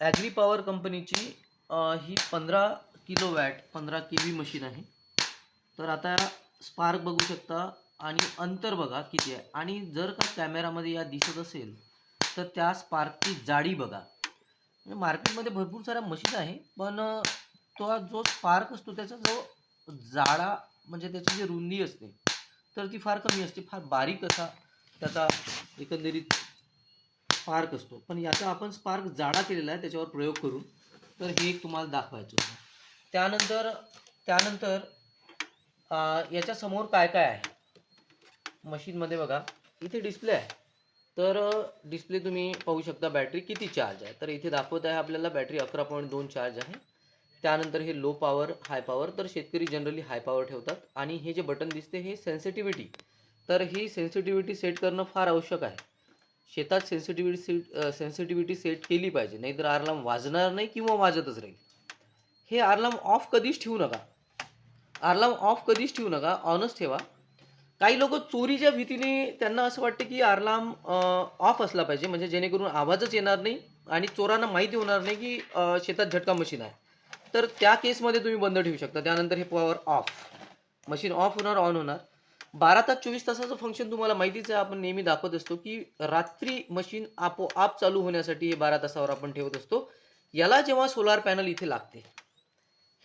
Agree power कंपनीची ही पंधरा kilo watt पंधरा के व्ही मशीन आहे. तर आता स्पार्क बघू शकता आणि अंतर बघा किती आहे. आणि जर का कॅमेरामध्ये या दिसत असेल तर त्या स्पार्कची जाडी बघा. म्हणजे मार्केटमध्ये भरपूर साऱ्या मशीन आहे पण तो जो स्पार्क असतो त्याचा जो जाडा म्हणजे त्याची जी रुंदी असते तर ती फार कमी असते फार बारीक असा त्याचा एकंदरीत स्पार्क असतो. पण याचा आपण स्पार्क जाडा केलेला आहे त्याच्यावर प्रयोग करून. तर हे एक तुम्हाला दाखवायचं होतं. त्यानंतर त्यानंतर याच्यासमोर काय काय आहे? मशीनमध्ये बघा इथे डिस्प्ले आहे. तर डिस्प्ले तुम्ही पाहू शकता बॅटरी किती चार्ज आहे. तर इथे दाखवत आहे आपल्याला बॅटरी अकरा पॉईंट दोन चार्ज आहे. त्यानंतर हे लो पॉवर हाय पॉवर तर शेतकरी जनरली हाय पॉवर ठेवतात. आणि हे जे बटन दिसते हे सेन्सिटिव्हिटी तर ही सेन्सिटिव्हिटी सेट करणं फार आवश्यक आहे. शेतात सेन्सिटिव्हिटी सेट सेन्सिटिव्हिटी सेट केली पाहिजे. नाहीतर अलार्म वाजणार नाही किंवा वाजतच राहील. हे अलार्म ऑफ कधीच ठेवू नका. अलार्म ऑफ कधीच ठेवू नका. ऑनच ठेवा. काही लोक चोरीच्या भीतीने त्यांना असं वाटतं की अलार्म ऑफ असला पाहिजे. म्हणजे जेणेकरून आवाजच येणार नाही आणि चोरांना माहिती होणार नाही की शेतात झटका मशीन आहे. तर त्या केसमध्ये तुम्ही बंद ठेवू शकता. त्यानंतर हे पॉवर ऑफ मशीन ऑफ होणार ऑन होणार. बारा तास चोवीस तासाचं फंक्शन तुम्हाला माहितीच आहे आपण नेहमी दाखवत असतो की रात्री मशीन आपोआप चालू होण्यासाठी हे बारा तासावर आपण ठेवत असतो. याला जेव्हा सोलार पॅनल इथे लागते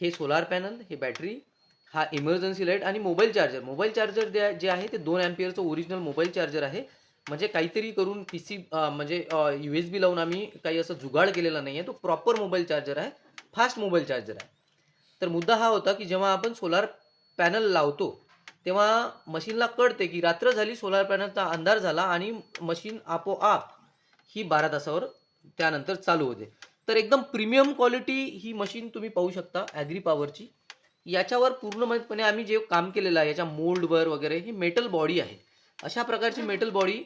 हे सोलार पॅनल हे बॅटरी हा इमर्जन्सी लाइट आणि मोबाईल चार्जर मोबाईल चार्जर जे जे आहे ते दोन अँपियरचं ओरिजिनल मोबाईल चार्जर आहे. म्हणजे काहीतरी करून पी सी म्हणजे यू एस बी लावून आम्ही काही असं जुगाड केलेला नाही आहे तो प्रॉपर मोबाईल चार्जर आहे फास्ट मोबाईल चार्जर आहे. तर मुद्दा हा होता की जेव्हा आपण सोलार पॅनल लावतो तेव्हा मशीनला कळते की रात्र झाली सोलार पॅनलचा अंधार झाला आणि मशीन आपोआप ही बारा तासावर त्यानंतर चालू होते. तर एकदम प्रीमियम क्वालिटी ही मशीन तुम्ही पाहू शकता ॲग्री पॉवरची याच्यावर पूर्णपणे आम्ही जे काम केलेलं आहे याच्या मोल्डवर वगैरे ही मेटल बॉडी आहे. अशा प्रकारची मेटल बॉडी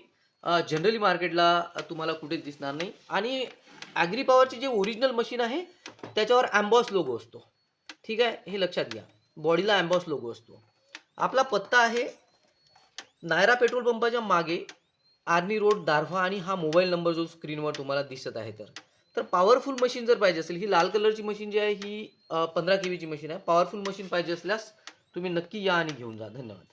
जनरली मार्केटला तुम्हाला कुठेच दिसणार नाही. आणि ॲग्री पॉवरची जे ओरिजिनल मशीन आहे त्याच्यावर ॲम्बॉस लोगो असतो. ठीक आहे? हे लक्षात घ्या. बॉडीला ॲम्बॉस लोगो असतो. आपला पत्ता आहे नायरा पेट्रोल पंपाच्या मागे आर्मी रोड दारव्हा आणि हा मोबाईल नंबर जो स्क्रीनवर तुम्हाला दिसत आहे तर. तर पॉवरफुल मशीन जर पाहिजे असेल ही लाल कलरची मशीन जी आहे ही पंधरा के व्हीची मशीन आहे. पॉवरफुल मशीन पाहिजे असल्यास तुम्ही नक्की या आणि घेऊन जा. धन्यवाद.